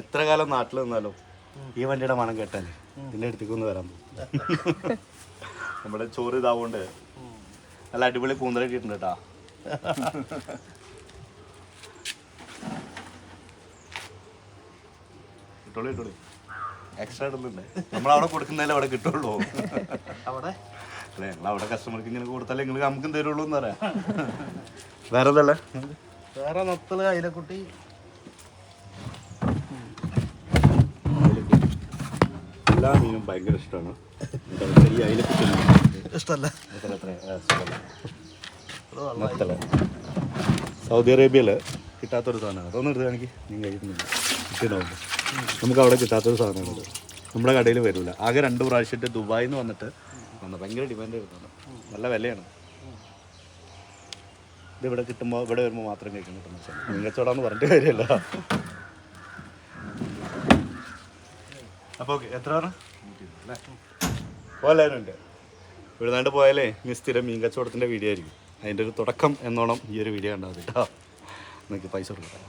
എത്ര കാലം നാട്ടിൽ നിന്നാലോ ഈ വണ്ടിയുടെ മണം കേട്ടാൽ ഇതിന്റെ അടുത്തേക്ക് ഒന്ന് വരാൻ പോകും നമ്മുടെ ചോറ് ഇതാവുകൊണ്ട് നല്ല അടിപൊളി കൂന്തലിട്ടിട്ടുണ്ട് കേട്ടാ. ഇട്ടോളി ഇട്ടോളി എക്സ്ട്രാ ഇടുന്നുണ്ട്. നമ്മൾ അവിടെ കൊടുക്കുന്നതിൽ അവിടെ കിട്ടുള്ളൂ. അവിടെ? അല്ലേ നിങ്ങൾ അവിടെ കസ്റ്റമർക്ക് ഇങ്ങനെ കൊടുത്താലേ നിങ്ങൾ നമുക്കും തരുള്ളൂ എന്ന് പറയാം. വേറെ എന്തല്ലേ വേറെ നത്തൽ അയിലക്കുട്ടി. എല്ലാ മീനും ഭയങ്കര ഇഷ്ടമാണ് ഈ അയിലക്കുട്ടി ഇഷ്ടല്ല? നത്തൽ സൗദി അറേബ്യയിൽ കിട്ടാത്തൊരു സാധനമാണ് അതൊന്നും എടുത്ത് കാണിക്ക്. നീ കഴിക്കുന്നില്ല. കിട്ടുന്നുണ്ട് നമുക്ക് അവിടെ കിട്ടാത്തൊരു സാധനമാണ് നമ്മുടെ കടയിൽ വരില്ല ആകെ രണ്ട് പ്രാവശ്യമായിട്ട് ദുബായിന്ന് നിന്ന് വന്നിട്ട് വന്ന ഭയങ്കര ഡിമാൻഡ് വരുന്നുണ്ട്. നല്ല വിലയാണ്. ഇത് ഇവിടെ കിട്ടുമ്പോൾ ഇവിടെ വരുമ്പോൾ മാത്രം മീൻ കച്ചവടമെന്ന് പറഞ്ഞിട്ട് കാര്യമല്ല. അപ്പോൾ എത്ര പറഞ്ഞു പോലായിരുന്നു ഉണ്ട് ഇവിടുന്നാണ്ട് പോയാലേ ഇനി സ്ഥിരം മീൻ കച്ചവടത്തിന്റെ വീഡിയോ ആയിരിക്കും. അതിന്റെ ഒരു തുടക്കം എന്നോണം ഈ ഒരു വീഡിയോ ഉണ്ടാവും കേട്ടോ നിങ്ങൾക്ക് പൈസ കൊടുക്കാം.